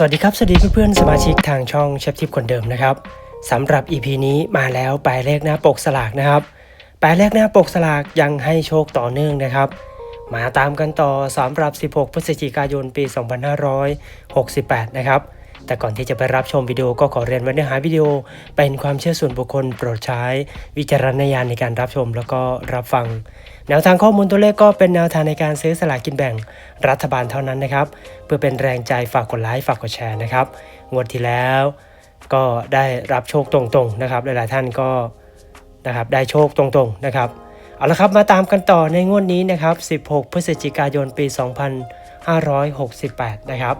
สวัสดีครับ สวัสดีเพื่อนๆ สมาชิกทางช่องเชฟทิปคนเดิมนะครับสำหรับ EP นี้มาแล้วปลายเลขหน้าปกสลากนะครับปลายเลขหน้าปกสลากยังให้โชคต่อเนื่องนะครับ มาตามกันต่อสำหรับ 16 พฤศจิกายนปี 2568 นะครับแต่ก่อนที่จะไปรับชมวิดีโอก็ขอเรียนว่าเนื้อหาวิดีโอ เป็นความเชื่อส่วนบุคคลโปรดใช้ วิจารณญาณในการรับชมแล้วก็รับฟัง แนวทางข้อมูลตัวเลขก็เป็นแนวทางในการซื้อสลากกินแบ่งรัฐบาลเท่านั้นนะครับ เพื่อเป็นแรงใจฝากกดไลค์ฝากกดแชร์นะครับ งวดที่แล้ว ก็ได้รับโชคตรงๆนะครับ หลายๆท่านก็นะครับได้โชคตรงๆนะครับ เอาละครับมาตามกันต่อในงวดนี้นะครับ 16 พฤศจิกายนปี 2568 นะครับ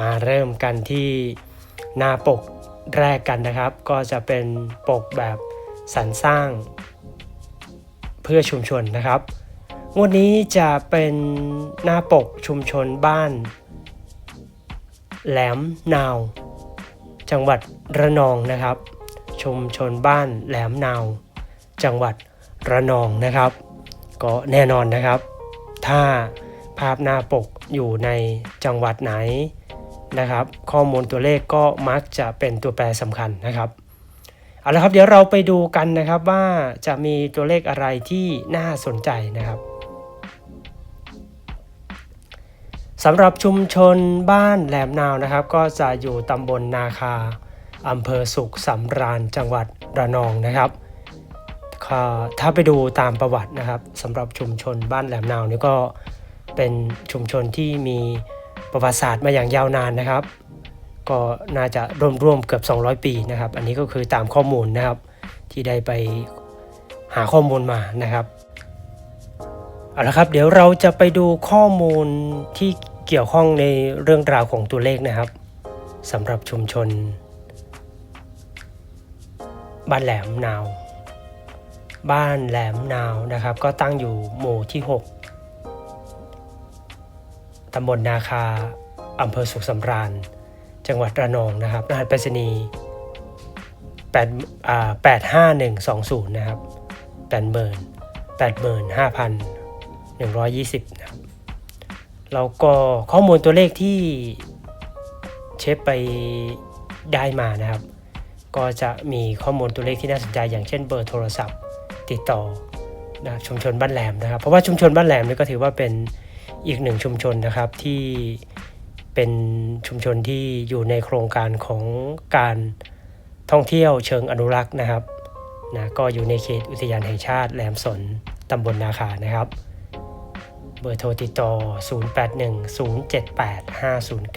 มาเริ่มกันที่หน้าปกแรกกันนะครับ ก็จะเป็นปกแบบสรรสร้าง พื่อชุมชนนะครับงวดนี้จะเป็นหน้าปกชุมชนบ้าน แหลมนาว จังหวัดระนองนะครับ ชุมชนบ้านแหลมนาว จังหวัดระนองนะครับ ก็แน่นอนนะครับ ถ้าภาพหน้าปกอยู่ในจังหวัดไหนนะครับ ข้อมูลตัวเลขก็มักจะเป็นตัวแปรสำคัญนะครับ เอาละครับเดี๋ยวเราไปดูกันนะครับว่าจะมีตัวเลขอะไรที่น่าสนใจนะครับสำหรับชุมชนบ้านแหลมนาวนะครับ ก็จะอยู่ตำบลนาคาอำเภอสุขสำราญจังหวัดระนองนะครับถ้าไปดูตามประวัตินะครับสำหรับชุมชนบ้านแหลมนาวนี่ก็เป็นชุมชนที่มีประวัติศาสตร์มาอย่างยาวนานนะครับ ก็น่าจะร่วมๆเกือบ 200 ปีนะครับ อันนี้ก็คือตามข้อมูลนะครับที่ได้ไปหาข้อมูลมานะครับเอาละครับ เดี๋ยวเราจะไปดูข้อมูลที่เกี่ยวข้องในเรื่องราวของตัวเลขนะครับสำหรับชุมชน บ้านแหลมนาว บ้านแหลมนาวนะครับ ก็ตั้งอยู่หมู่ที่ 6ตำบลนาคาอำเภอสุขสำราญ จังหวัดระนองนะครับ รหัสไปรษณีย์8อ่า85120นะครับ80,000 85,120นะครับแล้วก็ข้อมูลตัวเลขที่เชฟไปได้มานะครับ ก็จะมีข้อมูลตัวเลขที่น่าสนใจอย่างเช่นเบอร์โทรศัพท์ ติดต่อนะชุมชนบ้านแหลมนะครับ เพราะว่าชุมชนบ้านแหลมนี่ก็ถือว่าเป็นอีกหนึ่งชุมชนนะครับที่ เป็นชุมชนที่อยู่ในโครงการของการท่องเที่ยวเชิงอนุรักษ์นะครับนะก็อยู่ในเขตอุทยานแห่งชาติแหลมสนตำบลนาคานะครับ เบอร์โทรติดต่อ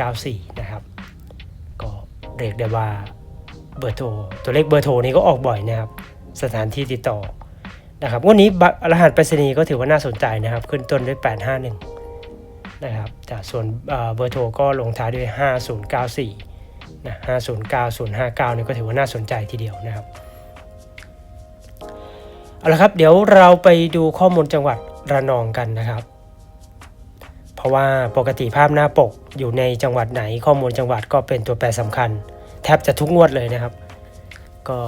0810785094 นะครับ ก็เรียกได้ว่าเบอร์โทรตัวเลขเบอร์โทรนี้ก็ออกบ่อยนะครับ สถานที่ติดต่อนะครับวันนี้บัตรรหัสไปรษณีย์ก็ถือว่าน่าสนใจนะครับ ขึ้นต้นด้วย 851 นะครับแต่ส่วนเบอร์โทรก็ลงท้ายด้วย 5094นะ509059นี่ก็ถือว่าน่าสนใจทีเดียวนะครับเอาละครับเดี๋ยวเราไปดูข้อมูลจังหวัดระนองกันนะครับ เพราะว่าปกติภาพหน้าปกอยู่ในจังหวัดไหนข้อมูลจังหวัดก็เป็นตัวแปรสำคัญ แทบจะทุกงวดเลยนะครับ ก็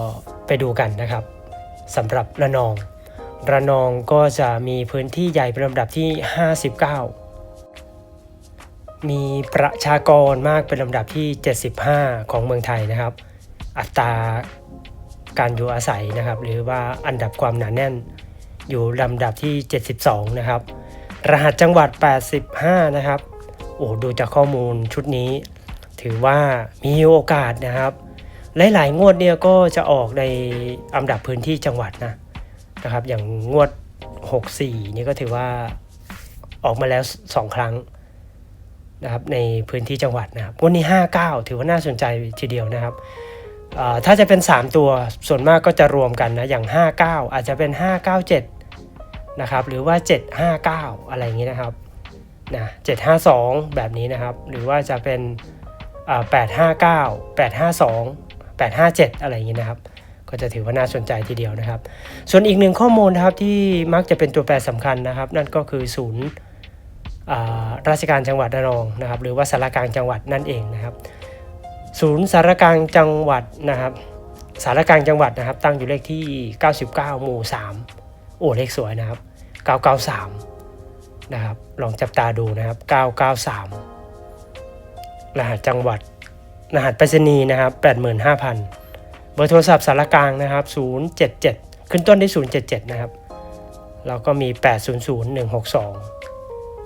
ไปดูกันนะครับสำหรับระนอง ระนองก็จะมีพื้นที่ใหญ่เป็นลำดับที่ 59 มีประชากรมากเป็นลำดับที่ 75 ของเมืองไทยนะครับ อัตราการอยู่อาศัยนะครับ หรือว่าอันดับความหนาแน่นอยู่ลำดับที่ 72 นะครับ รหัสจังหวัด 85 นะครับ โอ้ดูจากข้อมูลชุดนี้ ถือว่ามีโอกาสนะครับ หลายๆ งวดเนี่ยก็จะออกในอันดับพื้นที่จังหวัดนะนะครับ อย่างงวด 64 นี่ก็ถือว่าออกมาแล้ว 2 ครั้ง นะครับในพื้นที่จังหวัดนะครับงวันนี้ 59 ถือว่าน่าสนใจทีเดียวนะครับถ้าจะเป็น 3 ตัวส่วนมากก็จะรวมกันนะอย่าง 59 อาจจะเป็น 597 นะครับหรือว่า 759 อะไรอย่างนี้นะครับนะ752 แบบนี้นะครับ หรือว่าจะเป็น 859 852 857 อะไรอย่างนี้นะครับ ก็จะถือว่าน่าสนใจทีเดียวนะครับ ส่วนอีกหนึ่งข้อมูลนะครับที่มักจะเป็นตัวแปรสำคัญนะครับ นั่นก็คือศูนย์ ราชการจังหวัดระนองนะครับ หรือว่าสารกลางจังหวัดนั่นเองนะครับ ศูนย์สารกลางจังหวัดนะครับ สารกลางจังหวัดนะครับ ตั้งอยู่เลขที่ 99 หมู่ 3 โอ้เลขสวยนะครับ 993 นะครับ ลองจับตาดูนะครับ 993 รหัสจังหวัด รหัสไปรษณีย์นะครับ 85,000 เบอร์โทรศัพท์สารกลางนะครับ 077 ขึ้นต้นด้วย077 นะครับ แล้วก็มี 800-162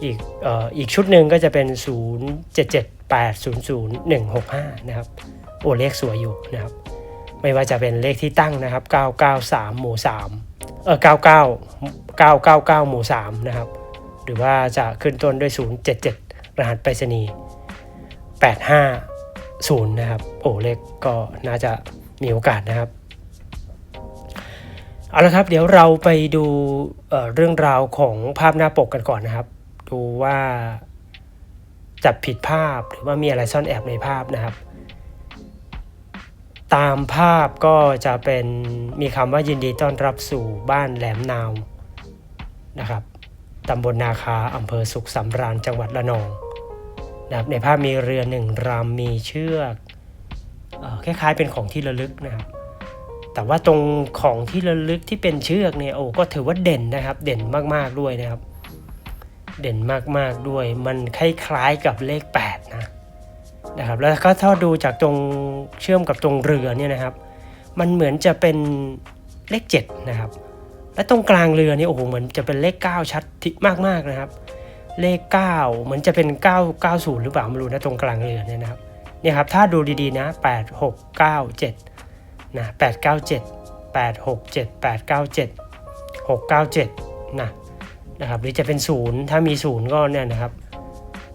อีกออีกชุดหนึ่งก็จะเป็น 077-800-165 นะครับ โอ้เลขสวยอยู่นะครับ ไม่ว่าจะเป็นเลขที่ตั้งนะครับ 993 หมู่ 3 เออ99 999 หมู่ 3 นะครับ หรือว่าจะขึ้นต้นด้วย 077 รหัสไปรษณีย์850 นะครับ โอ้เลขก็น่าจะมีโอกาสนะครับเอาละครับ เดี๋ยวเราไปดูเเรื่องราวของภาพหน้าปกกันก่อนนะครับ ดูว่าจับผิดภาพหรือว่ามีอะไรซ่อนแอบในภาพนะครับ ตามภาพก็จะเป็นมีคำว่ายินดีต้อนรับสู่บ้านแหลมนาวนะครับตำบลนาคาอำเภอสุขสำราญจังหวัดระนองนะครับในภาพมีเรือหนึ่งรำมีเชือกออคล้ายๆเป็นของที่ระลึกนะครับ แต่ว่าตรงของที่ระลึกที่เป็นเชือกเนี่ยโอ้ก็ถือว่าเด่นนะครับ เด่นมากๆด้วยนะครับ เด่นมากๆด้วย มันคล้ายๆกับเลข 8 นะนะครับแล้วก็ถ้าดูจากตรงเชื่อมกับตรงเรือเนี่ยนะครับ มันเหมือนจะเป็นเลข 7 นะครับ และตรงกลางเรือนี่โอ้โหเหมือนจะเป็นเลข 9 ชัดที่มากๆนะครับ เลข 9 เหมือนจะเป็น 9 90 หรือเปล่าไม่รู้นะตรงกลางเรือเนี่ยนะครับเนี่ยครับถ้าดูดีๆนะ 8 6 9 7นะ897 867 897 697นะ นะครับหรือจะเป็นศูนย์ถ้ามีศูนย์ก็เนี่ยนะครับ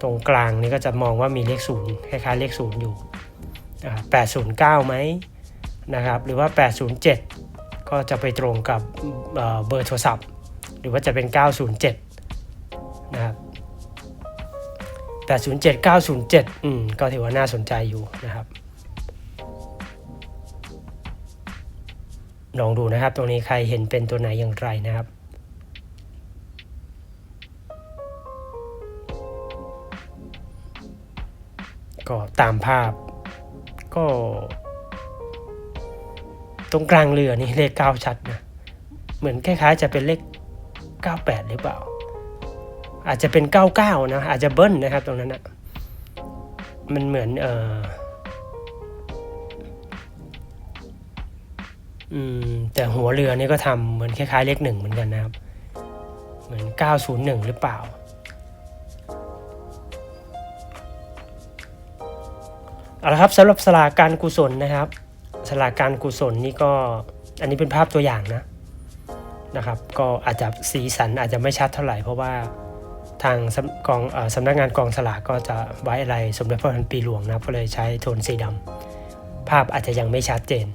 ตรงกลางนี่ก็จะมองว่ามีเลขศูนย์คล้ายๆเลขศูนย์อยู่นะครับ809ไหมนะครับหรือว่า 807 ก็จะไปตรงกับเเบอร์โทรศัพท์ หรือว่าจะเป็น 907 นะครับ 807 907 อืม ก็ถือว่าน่าสนใจอยู่นะครับ ลองดูนะครับ ตรงนี้ใครเห็นเป็นตัวไหนอย่างไรนะครับ ก็ตามภาพ ก็ ตรงกลางเรือนี่เลข9ชัดนะ เหมือนคล้ายๆจะเป็นเลข 98 หรือเปล่า อาจจะเป็น 99 นะ อาจจะเบิ้ลนะครับ ตรงนั้นนะมันเหมือนเอออืมแต่หัวเรือนี่ก็ทำเหมือนคล้ายๆเลขหนึ่งเหมือนกันนะครับ เหมือน 901 หรือเปล่า เอาละครับสำหรับสลากการกุศลนะครับสลากการกุศลนี่ก็อันนี้เป็นภาพตัวอย่างนะนะครับ ก็อาจจะสีสันอาจจะไม่ชัดเท่าไหร่เพราะว่าทางสกองอสำนักงานกองสลากก็จะไว้อะไรสมเด็จพระพันปีหลวงนะก็เลยใช้โทนสีดำภาพอาจจะยังไม่ชัดเจน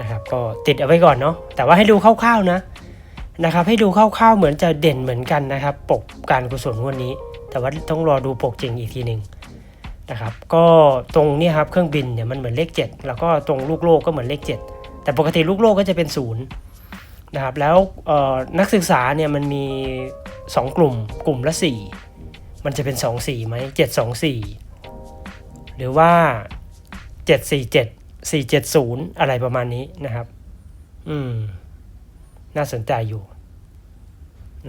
นะครับ ก็ติดเอาไว้ก่อนเนาะแต่ว่าให้ดูคร่าวๆนะนะครับ ให้ดูคร่าวๆเหมือนจะเด่นเหมือนกันนะครับ ปกการกุศลวันนี้ แต่ว่าต้องรอดูปกจริงอีกทีหนึ่ง นะครับก็ตรงนี้ครับเครื่องบินเนี่ยมันเหมือนเลข 7 แล้วก็ตรงลูกโลกก็เหมือนเลข 7 แต่ปกติลูกโลกก็จะเป็นศูนย์นะครับแล้วนักศึกษาเนี่ยมันมี 2 กลุ่มกลุ่มละ 4 มันจะเป็น 2 4ไหม7 2 4 หรือว่า 7 4 7 470 อะไรประมาณนี้นะครับ อืม น่าสนใจอยู่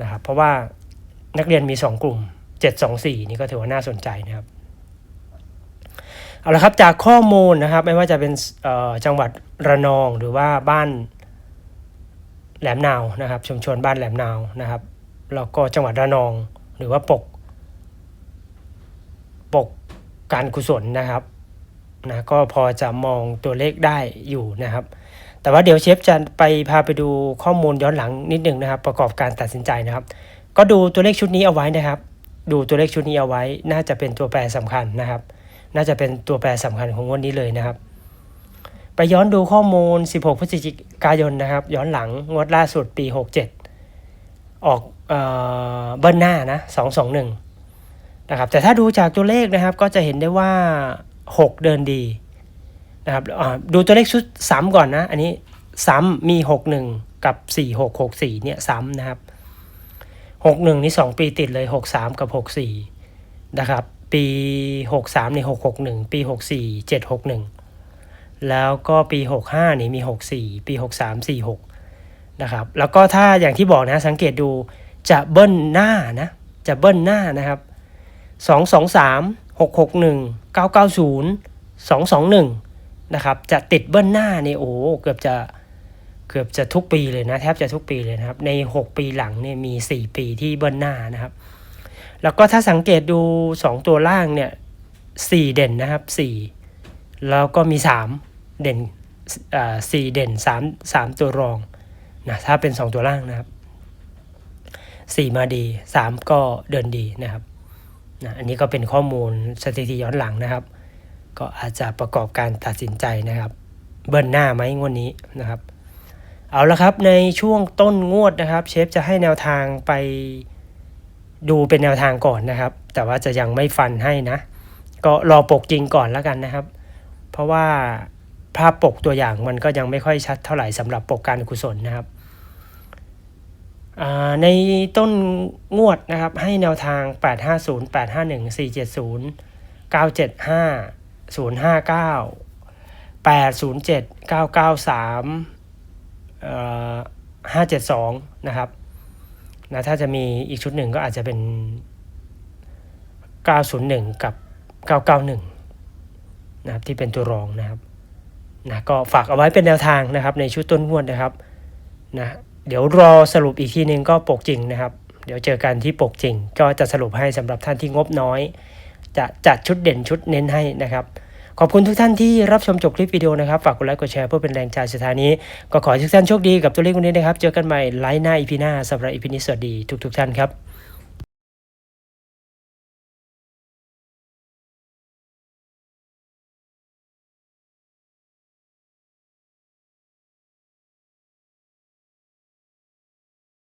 นะครับเพราะว่านักเรียนมี 2 กลุ่ม 724 นี่ก็ถือว่าน่าสนใจนะครับ เอาละครับจากข้อมูลนะครับไม่ว่าจะเป็นจังหวัดระนองหรือว่าบ้านแหลมนาวนะครับชุมชนบ้านแหลมนาวนะครับแล้วก็จังหวัดระนองหรือว่าปก ปกการกุศลนะครับนะก็พอจะมองตัวเลขได้อยู่นะครับ แต่ว่าเดี๋ยวเชฟจะไปพาไปดูข้อมูลย้อนหลังนิดหนึ่งนะครับ ประกอบการตัดสินใจนะครับ ก็ดูตัวเลขชุดนี้เอาไว้นะครับ ดูตัวเลขชุดนี้เอาไว้ น่าจะเป็นตัวแปรสำคัญนะครับ น่าจะเป็นตัวแปรสำคัญของงวันนี้เลยนะครับ ไปย้อนดูข้อมูล 16 พฤศจิกายนนะครับ ย้อนหลังงวดล่าสุดปี 67 ออกเออเบิ้ลหน้านะ 221 นะครับ แต่ถ้าดูจากตัวเลขนะครับ ก็จะเห็นได้ว่า 6 เดินดีนะครับดูตัวเลขชุดซ้ำก่อนนะ อันนี้ซ้ำมี 61 กับ 4664 เนี่ยซ้ำนะครับ 61 นี่ 2 ปีติดเลย 63 กับ 64 นะครับ ปี 63นี่661 ปี 64 761 แล้วก็ปี 65นี่มี 64 ปี 63 46 นะครับ แล้วก็ถ้าอย่างที่บอกนะ สังเกตดูจะเบิ้ลหน้านะ จะเบิ้ลหน้านะครับ 2 2 3 661 990 221 นะครับ จะติดเบิ้ลหน้านี่โอ้เกือบจะเกือบจะทุกปีเลยนะ แทบจะทุกปีเลยนะครับ ใน 6 ปีหลังเนี่ยมี 4 ปีที่เบิ้ลหน้านะครับ แล้วก็ถ้าสังเกตดู 2 ตัวล่างเนี่ย4เด่นนะครับ4แล้วก็มี 3 เด่นอ่เด่น3 3ตัวรองนะถ้าเป็น 2 ตัวล่างนะครับ 4 มาดี 3 ก็เดินดีนะครับนะอันนี้ก็เป็นข้อมูลสถิติย้อนหลังนะครับ ก็อาจจะประกอบการตัดสินใจนะครับ เบิ้ลหน้าไหมงวดนี้นะครับ เอาละครับในช่วงต้นงวดนะครับ เชฟจะให้แนวทางไป ดูเป็นแนวทางก่อนนะครับ แต่ว่าจะยังไม่ฟันให้นะ ก็รอปกจริงก่อนแล้วกันนะครับ เพราะว่าภาพปกตัวอย่างมันก็ยังไม่ค่อยชัดเท่าไหร่สำหรับปกการกุศลนะครับในต้นงวดนะครับ ให้แนวทาง 850 851 470 975 059 807 993 572 นะครับ นะถ้าจะมีอีกชุดหนึ่งก็อาจจะเป็น 901 กับ 991 นะครับที่เป็นตัวรองนะครับนะก็ฝากเอาไว้เป็นแนวทางนะครับ ในชุดต้นงวดนะครับนะเดี๋ยวรอสรุปอีกทีนึงก็ปกจริงนะครับ เดี๋ยวเจอกันที่ปกจริง ก็จะสรุปให้สำหรับท่านที่งบน้อย จะจัดชุดเด่นชุดเน้นให้นะครับ ขอบคุณทุกท่านที่รับชมจบคลิปวิดีโอนะครับ ฝากกดไลค์กดแชร์เพื่อเป็นแรงใจสถานีก็ขอให้ทุกท่านโชคดีกับตัวเลขวันนี้นะครับ เจอกันใหม่ไลฟ์หน้าอีพีหน้าสำหรับอีพีนี้สวัสดีทุก ๆ ท่านครับ